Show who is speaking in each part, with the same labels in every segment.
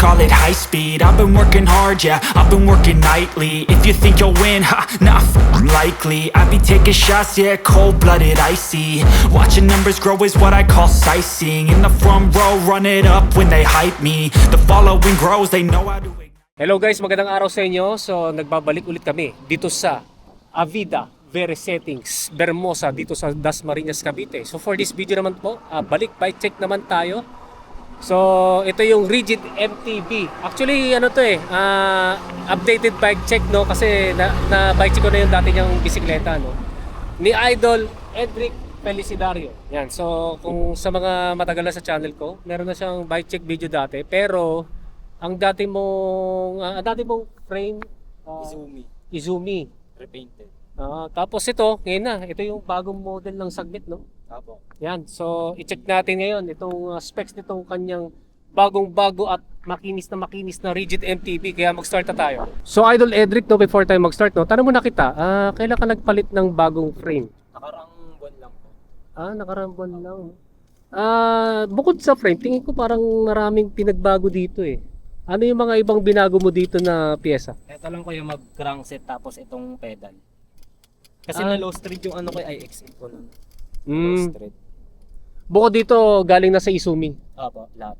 Speaker 1: call it high speed. I've been working hard, yeah, I've been working nightly. If you think you'll win, ha, f***ing likely. I be taking shots, yeah, cold-blooded, icy. Watching numbers grow is what I call sightseeing. In the front row, run it up when they hype me. The following grows, they know how to
Speaker 2: Hello guys, magandang araw sa inyo. So nagbabalik ulit kami dito sa Avida Vere Settings Bermosa dito sa Dasmariñas Cavite. So for this video naman po, ah, balik bike check naman tayo. So ito yung Rigid MTB. Actually ano to eh, ah, updated bike check no kasi na, na bike check ko na yung dati niyang bisikleta no. Ni Idol Edric Felicidario. Yan. So kung sa mga matagal na sa channel ko, meron na siyang bike check video dati pero ang dati mong ah, ang dati mong frame ah,
Speaker 3: Izumi.
Speaker 2: Izumi.
Speaker 3: Repainted.
Speaker 2: Ah, tapos ito, ngayon na, ito yung bagong model ng Sagmit, no?
Speaker 3: Apo.
Speaker 2: Yan. So, i-check natin ngayon itong ah, specs nitong kanyang bagong-bago at makinis na makinis na rigid MTB kaya mag-start na tayo. So Idol Edric no before tayo mag-start no, tanong muna kita, ah kailan ka nagpalit ng bagong frame?
Speaker 3: Nakarang buwan lang po.
Speaker 2: Ah, nakarang buwan lang. Ah, bukod sa frame, tingin ko parang maraming pinagbago dito eh. Ano yung mga ibang binago mo dito na pyesa?
Speaker 3: Ito lang ko yung mag-crankset tapos itong pedal. Kasi
Speaker 2: Ah.
Speaker 3: na low street yung ano ko ay IX8 ko nun.
Speaker 2: Mm.
Speaker 3: street.
Speaker 2: Bukod dito, galing na sa Izumi.
Speaker 3: Apo, lahat.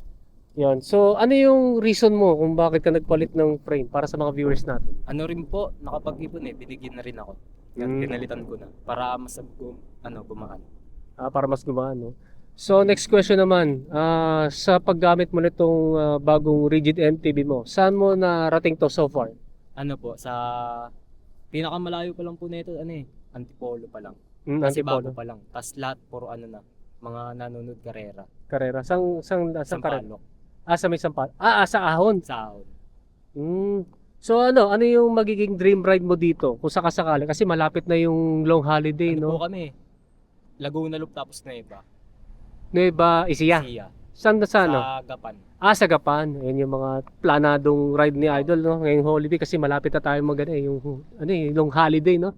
Speaker 2: Yan. So, ano yung reason mo kung bakit ka nagpalit ng frame para sa mga viewers natin?
Speaker 3: Ano rin po, nakapag-ipon eh, binigyan na rin ako. Yan,
Speaker 2: Mm.
Speaker 3: pinalitan ko na. Para mas gum, ano, gumaan.
Speaker 2: Ah, para mas gumaan, no? So, next question naman. Ah, sa paggamit mo nitong ah, bagong rigid MTB mo, saan mo narating to so far?
Speaker 3: Ano po, sa pinakamalayo pa lang po nito, ano eh, antipolo pa lang.
Speaker 2: Hmm,
Speaker 3: Kasi bago
Speaker 2: Antipolo.
Speaker 3: pa lang. Tapos lahat puro ano na, mga nanonood karera.
Speaker 2: Karera. Sang, sang, sang karera?
Speaker 3: Sampalok.
Speaker 2: Ah, sa may sampal. Ah, ah, sa ahon.
Speaker 3: Sa ahon.
Speaker 2: Hmm. So ano, ano yung magiging dream ride mo dito kung sakasakali? Kasi malapit na yung long holiday,
Speaker 3: Ano
Speaker 2: no?
Speaker 3: po kami, Laguna Loop tapos Nueva.
Speaker 2: Nueva Ecija.
Speaker 3: Siya.
Speaker 2: Saan na sa ano?
Speaker 3: Sa Gapan.
Speaker 2: Ah, sa Gapan. Ayan yung mga planadong ride ni Idol, no? Ngayong holiday kasi malapit na tayo mag ano, eh, yung ano eh, long holiday, no?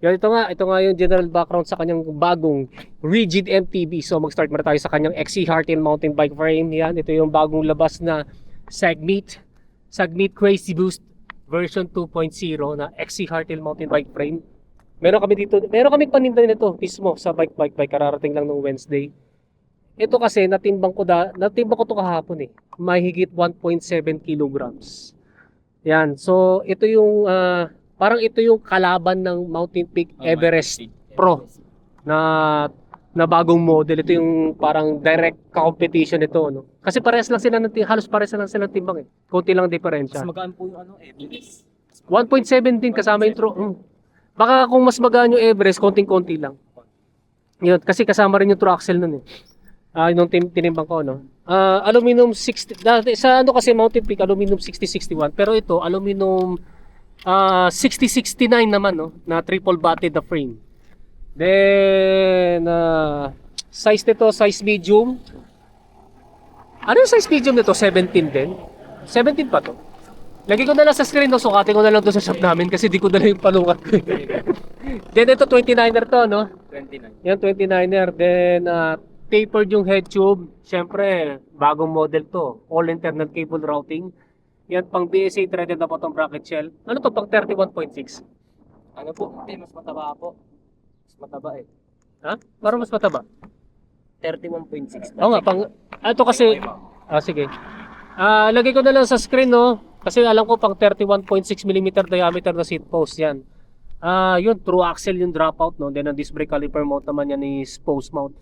Speaker 2: Yan, ito nga, ito nga yung general background sa kanyang bagong rigid MTB. So mag-start muna tayo sa kanyang XC Hardtail mountain bike frame. Yan, ito yung bagong labas na Sagmeet Sagmeet Crazy Boost version 2.0 na XC Hardtail mountain bike frame. Meron kami dito, meron kami paninda nito mismo sa bike bike bike kararating lang nung Wednesday. Ito kasi natimbang ko da, natimbang ko to kahapon eh. Mahigit 1.7 kilograms. Yan. So ito yung ah, parang ito yung kalaban ng Mountain Peak
Speaker 3: Oh,
Speaker 2: Everest
Speaker 3: Everest.
Speaker 2: Pro. na na bagong model. Ito yung parang direct competition nito, no? Kasi parehas lang sila ng halos parehas lang sila ng timbang eh. Konti lang
Speaker 3: Mas
Speaker 2: diferensya.
Speaker 3: magaan po yung ano, Everest.
Speaker 2: 1.7 din kasama yung tro. Mm. Baka kung mas magaan yung Everest, konting-konti lang. Yun, kasi kasama rin yung true axle nun eh. Ah, nung tim tinimbang ko, no? Ah, aluminum 60, dati, sa ano kasi Mountain Peak, aluminum 6061. Pero ito, aluminum ah 6069 naman, no? Na triple bodied na frame. Then, ah, size nito, size medium. Ano yung size medium nito? 17 din? 17 pa to? Lagi ko na lang sa screen, no? Sukatin ko na lang to sa shop namin kasi di ko dala yung palungat ko. Then ito 29er to, no?
Speaker 3: 29.
Speaker 2: Yan 29er. Then ah, tapered yung head tube. Siyempre, bagong model to. All internal cable routing. Yan pang BSA threaded na bottom bracket shell. Ano to pang 31.6?
Speaker 3: Ano po, hindi, mas mataba po. Mas mataba eh.
Speaker 2: Ha? Parang mas mataba.
Speaker 3: 31.6.
Speaker 2: Oo nga, pang... Ah, ito kasi... Ah, sige. Ah, lagay ko na lang sa screen, no? Kasi alam ko pang 31.6 mm diameter na seat post yan. Ah, yun, true axle yung dropout, no? Then ang disc brake caliper mount naman yan is post mount.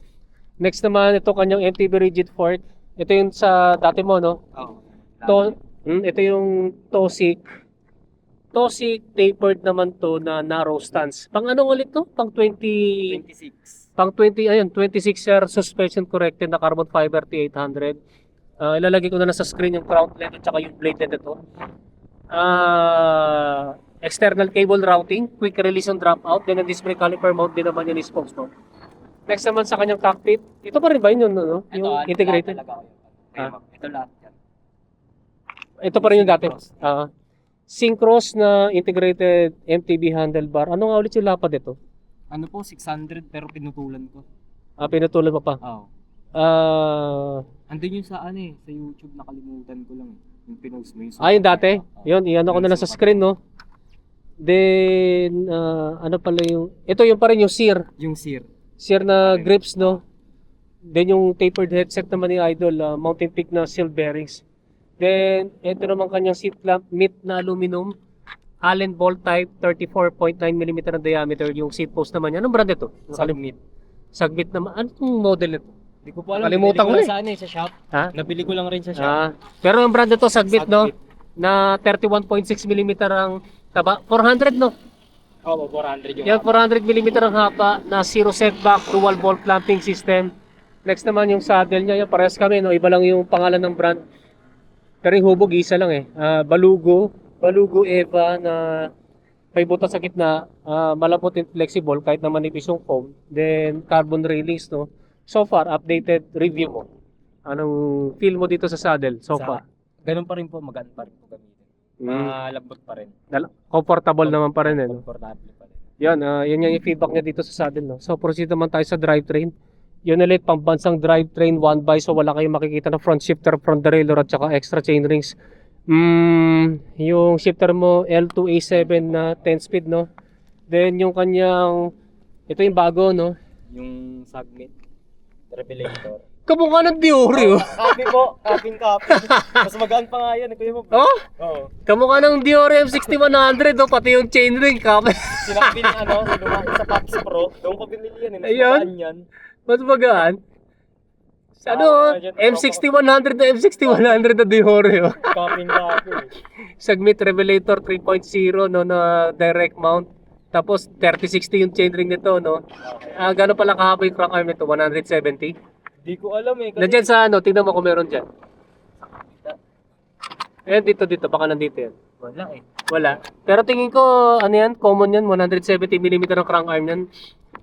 Speaker 2: Next naman, ito kanyang MTB rigid fork. Ito yung sa dati mo, no?
Speaker 3: Oo.
Speaker 2: To, hmm, ito yung Tosik. Tosik tapered naman to na narrow stance. Pang ano ulit to? Pang 20...
Speaker 3: 26.
Speaker 2: Pang 20, ayun, 26 year suspension corrected na carbon fiber T800. Ah, ilalagay ko na lang sa screen yung crown plate at saka yung blade na ito. Ah, external cable routing, quick release on dropout, then ang display caliper mount din naman yun is spokes mount. Next naman sa kanyang cockpit, ito pa rin ba yun, no?
Speaker 3: Ito,
Speaker 2: Yung
Speaker 3: ah,
Speaker 2: integrated?
Speaker 3: lahat talaga yun.
Speaker 2: Ah.
Speaker 3: Ito lahat.
Speaker 2: Ito pa rin yung dati.
Speaker 3: Syncros.
Speaker 2: Ah, Syncros na integrated MTB handlebar. Ano nga ulit yung lapad ito?
Speaker 3: Ano po, 600 pero pinutulan ko.
Speaker 2: Ah, pinutulan mo pa.
Speaker 3: Oo.
Speaker 2: Ah,
Speaker 3: Andun yung sa ano eh, sa YouTube nakalimutan ko lang eh. Yung pinost mo yung
Speaker 2: Ah, yung dati? Yun, iyan ko na lang sa screen, no? Then, ah, ano pala yung... Ito yung pa rin yung sear.
Speaker 3: Yung sear.
Speaker 2: Sear na grips, no? Then yung tapered headset naman ni Idol, ah, Mountain Peak na seal bearings. Then, ito naman kanyang seat clamp, meat na aluminum. Allen bolt type, 34.9mm ang diameter. Yung seat post naman yan. Anong brand ito?
Speaker 3: Submit.
Speaker 2: Sagbit naman. Anong model nito?
Speaker 3: Hindi ko pa alam.
Speaker 2: Nakalimutan ko
Speaker 3: Nabili
Speaker 2: na
Speaker 3: lang sa ano eh, sa shop.
Speaker 2: Ha?
Speaker 3: Nabili ko lang rin sa shop.
Speaker 2: Ah, pero ang brand nito, Sagbit, no? Na 31.6mm ang taba. 400, no?
Speaker 3: Oo, 400 yung
Speaker 2: Yan, 400mm ang haba na zero setback, dual ball clamping system. Next naman yung saddle niya, yan parehas kami, no? Iba lang yung pangalan ng brand. Pero yung hubog, isa lang eh. Ah, Balugo, Balugo Eva na may butas sa gitna, ah, malambot and flexible kahit na manipis yung foam. Then carbon railings, no? So far, updated review mo. Anong feel mo dito sa saddle so
Speaker 3: Sa-
Speaker 2: far?
Speaker 3: Ganun pa rin po, magaan pa rin po gamitin. Malambot pa rin.
Speaker 2: Dal- Comfortable naman pa rin eh, no?
Speaker 3: Komportable pa rin.
Speaker 2: Yan, ah yun yung feedback niya dito sa saddle. No? So, proceed naman tayo sa drivetrain. Yun ulit, pambansang drivetrain, one by, so wala kayong makikita na front shifter, front derailleur at saka extra chain rings. Mm, yung shifter mo, L2A7 na 10 speed, no? Then, yung kanyang, ito yung bago, no?
Speaker 3: Yung submit. Revelator.
Speaker 2: Kamukha ng Diori, oh.
Speaker 3: copy po. Copy copy. Mas magaan pa nga yan. Kuya mo.
Speaker 2: oh?
Speaker 3: Oo.
Speaker 2: Kamukha ng Diori M6100, oh. Pati yung chain ring, kap.
Speaker 3: Sinabi ni ano, lumaki sa Pops Pro. Doon ko binili yan. Eh. Mas
Speaker 2: Ayun.
Speaker 3: magaan yan.
Speaker 2: Mas magaan. Sa ano,
Speaker 3: Ah,
Speaker 2: oh?
Speaker 3: dyan,
Speaker 2: M6100 na M6100 na Diori, oh.
Speaker 3: Copy copy.
Speaker 2: Segment Revelator 3.0 no na direct mount. Tapos 3060 yung chainring nito no. Ah gaano pala kahaba yung crank arm nito? 170.
Speaker 3: Di ko alam eh. Kasi
Speaker 2: Nandiyan sa ano, tingnan mo kung meron diyan. Eh dito dito baka nandito yan.
Speaker 3: wala eh.
Speaker 2: Wala. Pero tingin ko ano yan, common yan 170 mm ang crank arm yan.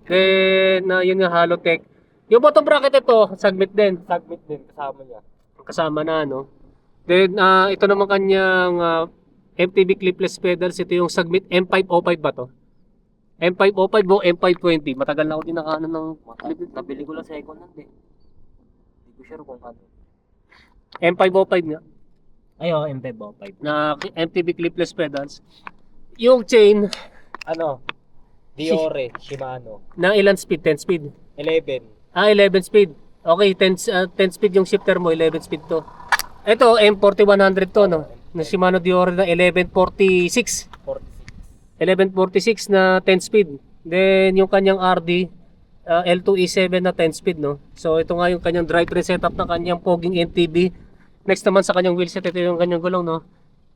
Speaker 2: Then na yun nga Halotech. Yung bottom bracket ito, segment din.
Speaker 3: Submit din kasama niya.
Speaker 2: kasama na no. Then ah, ito naman kanyang ah, MTB clipless pedals, ito yung Sagmit M505 ba to? M505 o M520? Matagal na ako din nakaano ng
Speaker 3: Nabili ko lang second hand eh. Hindi ko sure kung ano.
Speaker 2: M505 nga
Speaker 3: Ay, oh, M505.
Speaker 2: na MTB clipless pedals. Yung chain
Speaker 3: Ano? Diore, Shimano.
Speaker 2: na ilan speed? 10 speed.
Speaker 3: 11.
Speaker 2: Ah, 11 speed. Okay, 10, ah, 10 speed yung shifter mo, 11 speed to. Ito, M4100 to, no? Na Shimano Diore na 1146.
Speaker 3: 46.
Speaker 2: 1146 na 10 speed. Then yung kanyang RD uh, L2E7 na 10 speed no. So ito nga yung kanyang drivetrain setup ng kanyang Poging NTB. Next naman sa kanyang wheelset ito yung kanyang gulong no.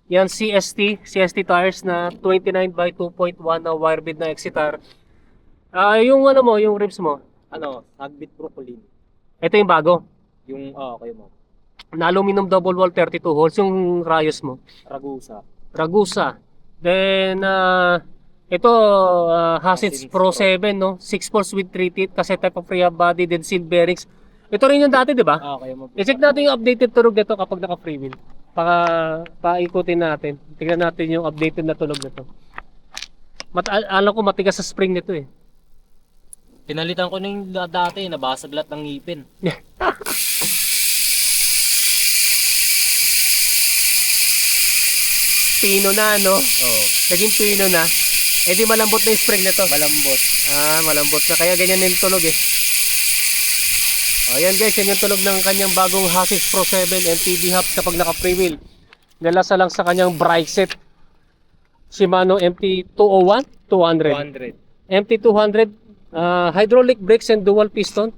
Speaker 2: Yan CST, CST tires na 29 by 2.1 na wire bed na Exitar. Ah yung ano mo, yung rims mo.
Speaker 3: Ano? Sagbit Brooklyn.
Speaker 2: Ito yung bago.
Speaker 3: Yung, oh, okay mo.
Speaker 2: Na aluminum double wall 32 holes yung rayos mo.
Speaker 3: Ragusa.
Speaker 2: Ragusa. Then, uh, ito, uh, Hasits
Speaker 3: Hasits
Speaker 2: Pro
Speaker 3: Pro.
Speaker 2: 7, no? 6 pulse with 3 teeth, kasi type of rehab body, then seal bearings. Ito rin yung dati, di ba?
Speaker 3: Ah, okay mo.
Speaker 2: I-check natin yung updated tunog nito kapag naka-free wheel. Paka, paikutin natin. Tingnan natin yung updated na tunog nito. Mat al- alam ko matigas sa spring nito eh.
Speaker 3: Pinalitan ko na yung da- dati, nabasag lahat ng ngipin.
Speaker 2: Pino na, no?
Speaker 3: Oo.
Speaker 2: Naging pino na. Eh di malambot na yung spring nito.
Speaker 3: Malambot.
Speaker 2: Ah, malambot na. Kaya ganyan yung tunog eh. Ayan guys, yan yung tunog ng kanyang bagong Hasis Pro 7 MTB hub kapag naka-free wheel. Nalasa lang sa kanyang brake set. Shimano MT201, 200.
Speaker 3: 200.
Speaker 2: MT200, ah, hydraulic brakes and dual piston.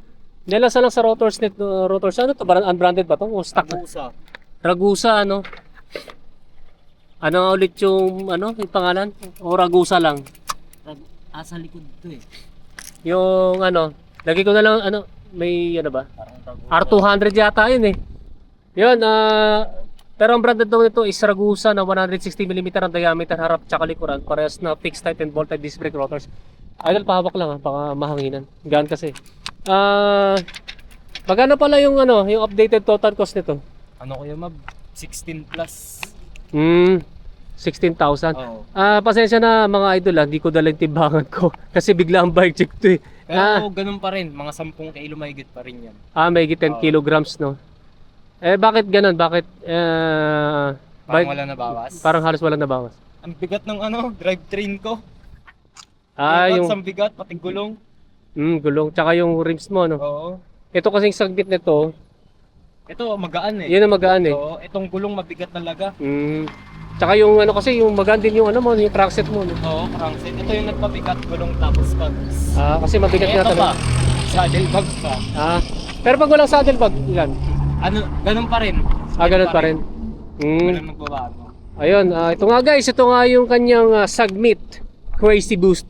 Speaker 2: Nalasa lang sa rotors net, uh, rotors. Ano to? Parang unbranded ba to? O stock?
Speaker 3: Ragusa.
Speaker 2: Ragusa, ano? Ano nga ulit yung, ano, yung pangalan? O Ragusa lang?
Speaker 3: Rag- ah, sa likod to eh.
Speaker 2: Yung ano, lagi ko na lang ano, may ano ba?
Speaker 3: Parang Ragusa.
Speaker 2: R200 yata yun eh. Yun, ah pero ang branded daw nito is Ragusa na 160mm ang diameter harap tsaka likuran. Parehas na fixed type and bolt type disc brake rotors. Idol, pahawak lang ha, baka mahanginan. Gaan kasi. Ah, magkano pala yung ano, yung updated total cost nito?
Speaker 3: Ano yung mab? 16 plus.
Speaker 2: Hmm, 16,000.
Speaker 3: Oo.
Speaker 2: Ah, pasensya na mga idol hindi ko dala yung timbangan ko kasi bigla ang bike check to eh.
Speaker 3: Pero
Speaker 2: Ah.
Speaker 3: ganun pa rin, mga 10 kilo mahigit pa rin yan.
Speaker 2: Ah, may 10
Speaker 3: Oo.
Speaker 2: kilograms, no? Eh, bakit ganun? Bakit, eh,
Speaker 3: Parang
Speaker 2: bike-
Speaker 3: wala nabawas.
Speaker 2: parang halos walang nabawas?
Speaker 3: Ang bigat ng ano, drivetrain ko.
Speaker 2: Ah, yung,
Speaker 3: Ang bigat, pati gulong.
Speaker 2: mm, gulong, tsaka yung rims mo, no?
Speaker 3: Oo.
Speaker 2: Ito kasing sagbit nito,
Speaker 3: Ito, magaan eh.
Speaker 2: yun ang magaan eh.
Speaker 3: Oo, itong gulong mabigat talaga.
Speaker 2: Mm. Tsaka yung ano kasi, yung magaan din yung ano mo, yung crankset mo, no?
Speaker 3: Oo, crankset. Ito yung nagpabigat gulong tapos pag...
Speaker 2: Ah, kasi mabigat nga
Speaker 3: ito pa.
Speaker 2: talaga.
Speaker 3: Saddle bag pa.
Speaker 2: Ah, pero pag walang saddlebag, ilan?
Speaker 3: Ano, ganun pa rin.
Speaker 2: Ah, ganun pa rin. Mm.
Speaker 3: Ganun magbabago.
Speaker 2: Ayun, ah, ito nga guys, ito nga yung kanyang ah, Sagmit Crazy Boost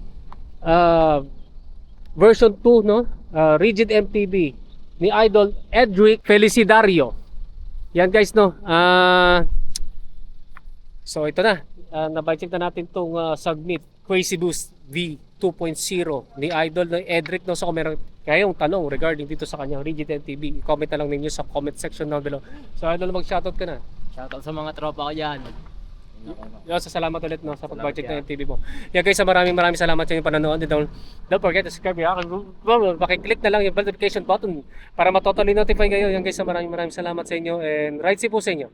Speaker 2: ah, version 2, no? Ah, rigid MTB ni Idol Edric Felicidario. Yan guys, no? Ah, so ito na. Uh, Nabacheck na natin tong ah, Sagmit Crazy Boost V 2.0 ni Idol na Edric, no? So kung meron kayong tanong regarding dito sa kanyang rigid MTB, comment na lang ninyo sa comment section down below. So Idol, mag-shoutout ka na.
Speaker 3: Shoutout sa mga tropa ko dyan.
Speaker 2: Yo, sa salamat ulit no sa pag-budget ng TV mo. Yeah guys, sa maraming maraming salamat sa inyong panonood. And don't, don't forget to subscribe well, Pakiclick na lang yung notification button para matotally notify kayo. Yan guys, sa maraming maraming salamat sa inyo and right safe po sa inyo.